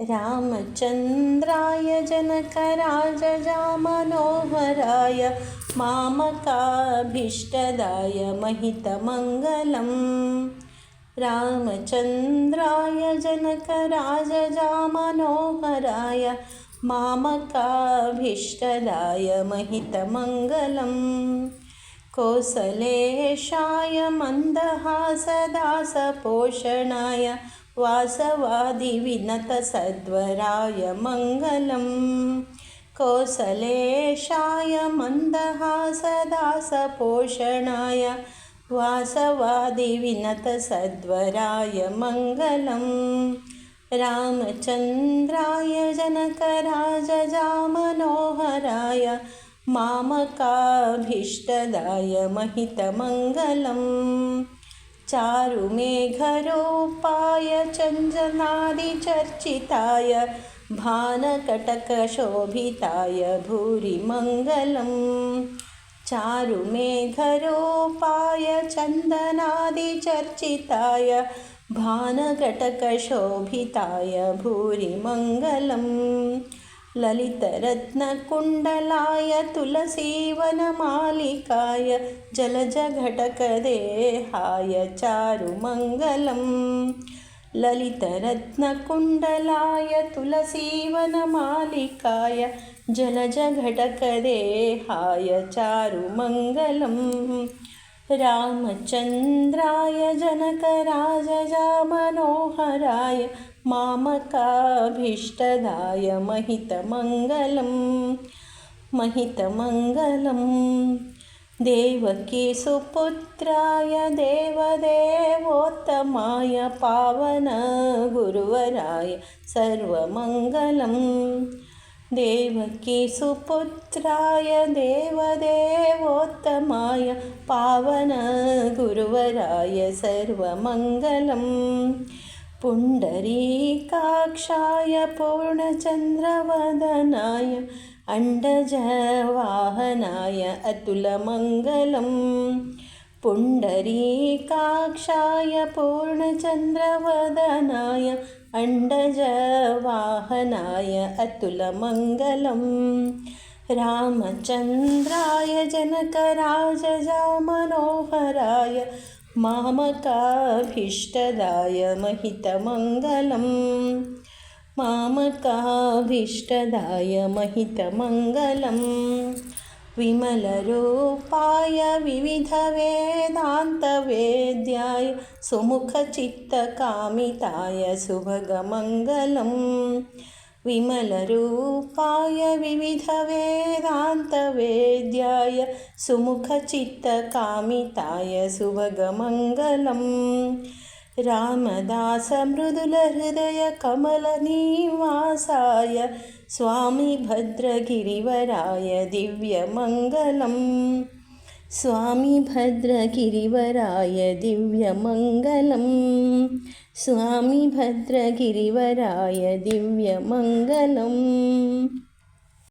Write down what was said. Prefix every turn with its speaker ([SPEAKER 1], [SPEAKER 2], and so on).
[SPEAKER 1] रामचन्द्राय जनकराजजामनोहराय मामकाभीष्टदाय महितमङ्गलम्। रामचन्द्राय जनकराजजामनोहराय मामकाभीष्टदाय महितमङ्गलम्। कोसलेशाय मन्दहासदासपोषणाय वासवादिविनतसद्वराय मङ्गलम् कोसलेशाय मन्दहासदासपोषणाय वासवादिविनतसद्वराय मङ्गलम् रामचन्द्राय जनकराजजामनोहराय मामकाभीष्टदाय महितमङ्गलम् चारुमेघरूपाय चञ्जनादिचर्चिताय भानकटकशोभिताय भूरिमङ्गलम्। चारुमेघरूपाय चन्दनादिचर्चिताय भानकटकशोभिताय भूरिमङ्गलम् ललितरत्नकुण्डलाय तुलसीवनमालिकाय जलजघटकदेहाय चारुमङ्गलम्। ललितरत्नकुण्डलाय तुलसीवनमालिकाय जलजघटकदेहाय चारुमङ्गलम्। रामचन्द्राय जनकराजजामनोहराय मामकाभीष्टदाय महितमङ्गलं महितमङ्गलं देवकीसुपुत्राय देवदेवोत्तमाय पावनगुरुवराय सर्वमङ्गलम्। देवकीसुपुत्राय देवदेवोत्तमाय पावनगुरुवराय सर्वमङ्गलम् पुण्डरीकाक्षाय पूर्णचन्द्रवदनाय अण्डजवाहनाय अतुलमङ्गलम्। पुण्डरीकाक्षाय पूर्णचन्द्रवदनाय अण्डजवाहनाय अतुलमङ्गलम्। रामचन्द्राय जनकराजजामनोहराय मामकाभीष्टदाय महितमङ्गलम् मामकाभीष्टदाय महितमङ्गलम् विमलरूपाय विविधवेदान्तवेद्याय सुमुखचित्तकामिताय सुभगमङ्गलम् विमलरूपाय विविधवेदान्तवेद्याय सुमुखचित्तकामिताय सुभगमङ्गलम् रामदासमृदुलहृदयकमलनिवासाय स्वामी भद्रगिरिवराय दिव्यमङ्गलम् स्वामी भद्रगिरिवराय दिव्यमङ्गलम् స్వామి భద్రగిరివరాయ దివ్యమంగళం